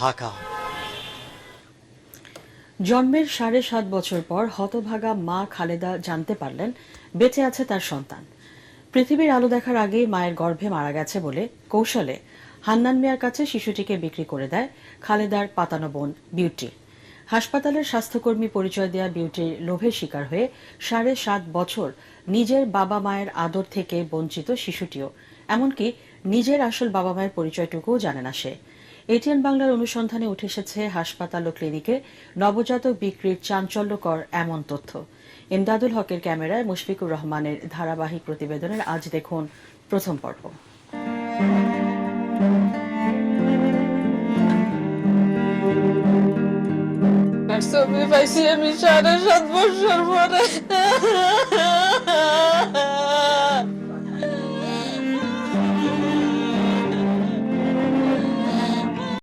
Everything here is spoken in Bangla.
ঢাকা। জন্মের সাড়ে সাত বছর পর হতভাগা মা খালেদা জানতে পারলেন বেঁচে আছে তার সন্তান। পৃথিবীর আলো দেখার আগেই মায়ের গর্ভে মারা গেছে বলে কৌশলে হান্নান মিয়ার কাছে শিশুটিকে বিক্রি করে দেয় খালেদার পাতানো বোন বিউটি। হাসপাতালের স্বাস্থ্যকর্মী পরিচয় দেওয়া বিউটির লোভের শিকার হয়ে সাড়ে সাত বছর নিজের বাবা মায়ের আদর থেকে বঞ্চিত শিশুটিও। এমনকি নিজের আসল বাবা মায়ের পরিচয়টুকুও জানে না সে। এটিএন বাংলার অনুসন্ধানে উঠে এসেছে হাসপাতাল ও ক্লিনিকে নবজাতক বিক্রির চাঞ্চল্যকর এমন তথ্য। এমদাদুল হকের ক্যামেরায় মুশফিকুর রহমানের ধারাবাহিক প্রতিবেদনের আজ দেখুন প্রথম পর্ব। ছবি পাইছি আমি সাড়ে সাত বছর পরে।